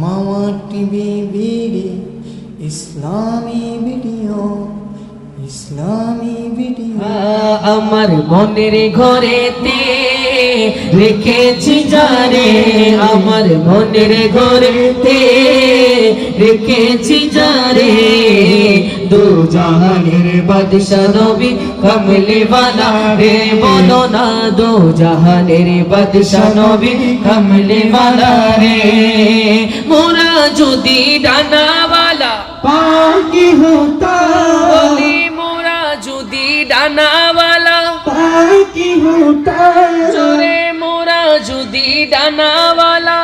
মামা TV BD, ইসলামী video ইসলামী ভিডিও। আমার মনের ঘরেতে রেখেছি জারে আমার মনের ঘরেতে রেখেছি জারে দু জাহানের বাদশা নবী কমলে বালা রে বলো না দু জাহানের বাদশা নবী কমলে বালা রে। মোরা যদি ডানাওয়ালা। পাকি হোতা। বলি মোরা যদি ডানাওয়ালা। পাকি হোতা। চোরে মোরা যদি ডানাওয়ালা।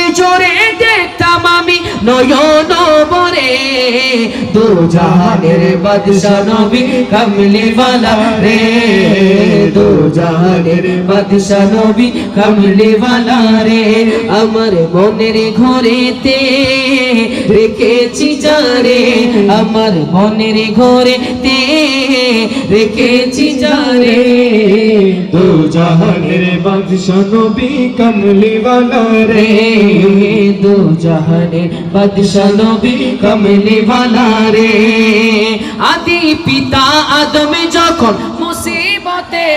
আমি নয়ন বরে দু জাহানের বাদশা নবী কামলি বালা রে। দু জাহানের বাদশা নবী কামলি বালা রে। আমার মনের ঘরেতে রেখেছি জারে আমার মনের ঘরে তে রেখেছি জারে দু জাহানের বাদশা নবী কামলি বালা রে। দু জাহান জাহানের বাদশা নবী কমলি वाला রে। আদি পিতা আদম যখন মুসিবতে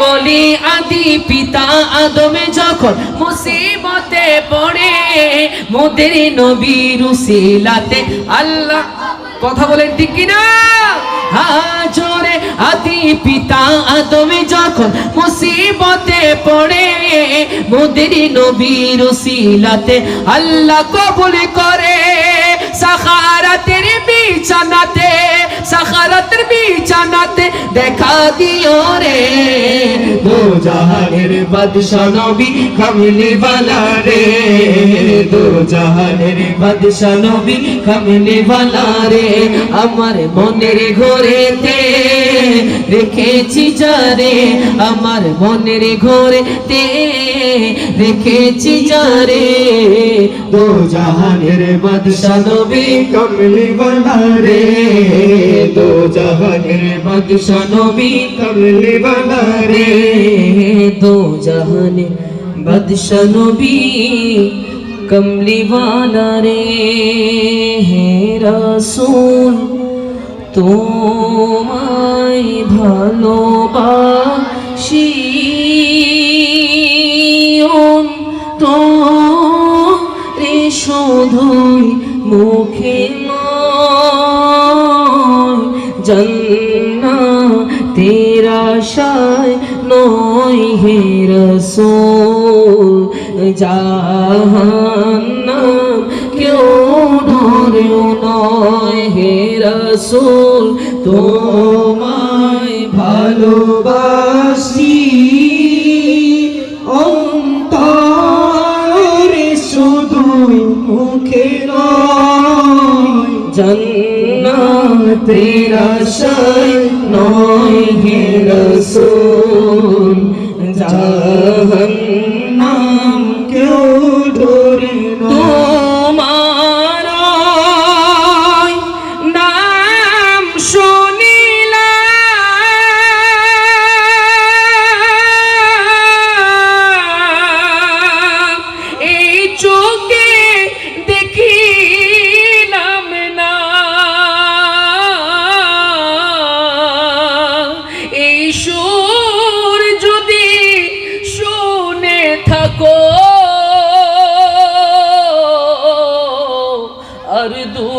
বলি আদি পিতা আদমে যখন মুসিবতে পড়ে, মোদের নবী রুসিলাতে আল্লাহ, কথা বলেন ঠিক কিনা? হাজরে আদি পিতা আদমে যখন মুসিবতে পড়ে, মোদের নবীর সিলাতে আল্লাহ কবুল করে, সাহারাতের বিছানাতে সাহারাতের বিছানাতে দেখা দিও রে। দু জাহানের বাদশা নবী কামলি বালা রে। দু জাহানের বাদশা নবী কামলি বালা রে। আমার মনের ঘরেতে রেখেছি যারে আমার মনের ঘরে তে রেখেছি যারে দু জাহানের বাদশা নবী কামলি বালা রে। দো জাহানের বাদশা নবী কমলে বালা রে দো জাহানের বাদশা নবী কমলি বালা রে হে রাসূল, তোমায় ভালোবাসি। তো রে শুধুই মুখে মা জন্না, তেরা শায় নয় হে রসোল। জাহান্নাম কেউ ডরেও নয় হে রসুল। তোমায় ভালোবাসি, অন্তরে শুধুই মুখে নয়। জন্নাতের আশায় নয় হে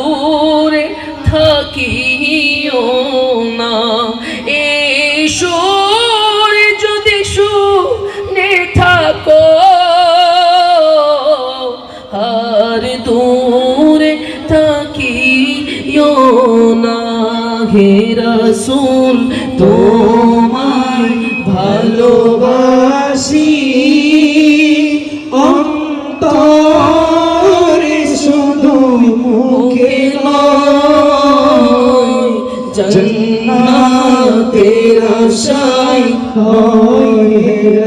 দূরে থাকিও না। এই সুর যদি শুনে থাকো, আর দূরে থাকিও না। হে রসুল, তোমায় ভালোবাসি। তেরা হয়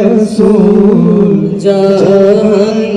রসুল জাহান্নাম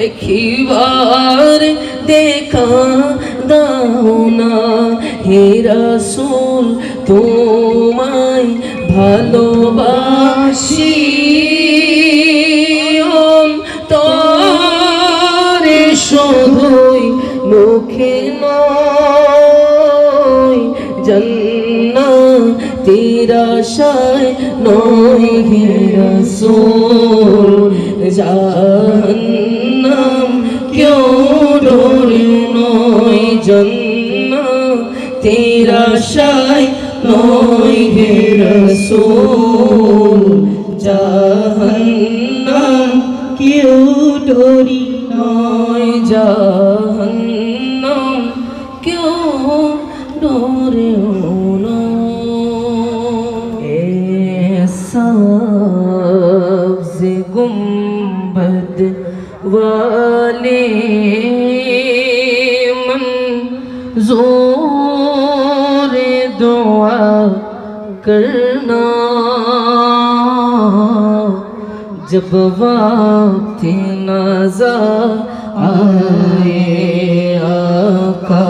একবার দেখা দাও না। হে রাসূল, তোমায় ভালোবাসি। তরে শুধুই মুখে নয় জন্না তিরাশায় নয়। হে রসুল জাহান্নাম তিরাশায় নয় হে রসুল জাহান্নাম কেউ ডরি নয় জাহান্নাম কেউ ডরে সবজ গুম্বদ वाले करना जब वक्त नजर आए आका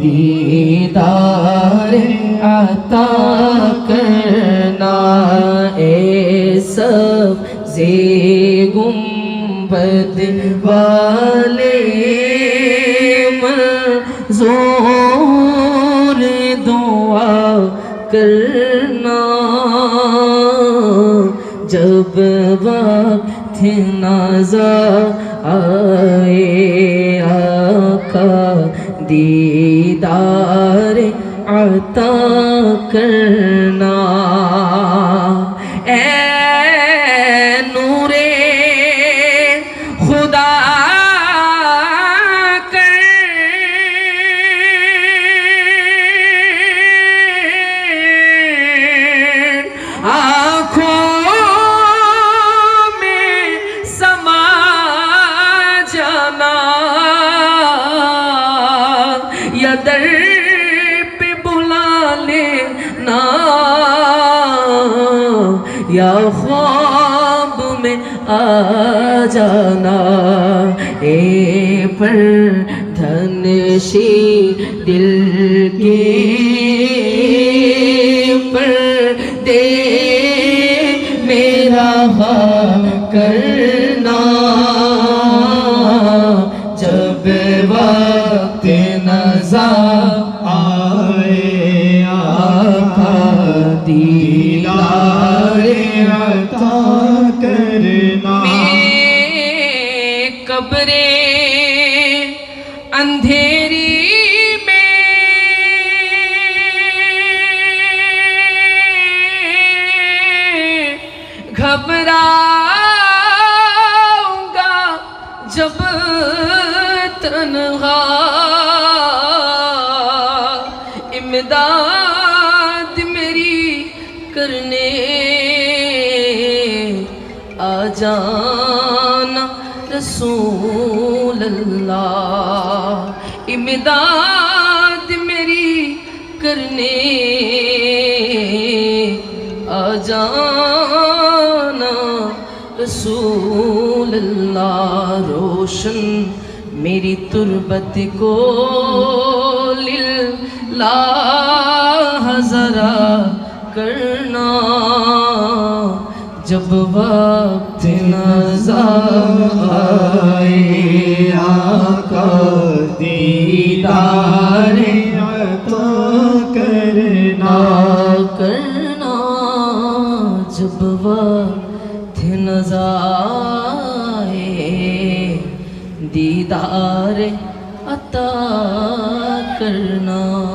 दीदार आता करना ए सब से गुम्बद वाले मंजूर दुआ करना به وقت نظر آئے آقا دیدار عطا کرنا آ جانا اے پر دھنشی دل کے پر دے میرا کرنا۔ جب وقت نظا آئے، آقا عطا قبریں اندھیری میں گھبراؤں گا جب تنہا امداد میری کرنے آ جاؤں رسول اللہ۔ امداد میری کرنے۔ آ جانا رسول اللہ۔ روشن میری تربت کو لا ذرا کرنا۔ جب وقت نظر آئے، آقا دیدار عطا کرنا کرنا۔ جب وقت نظر آئے، دیدار عطا کرنا۔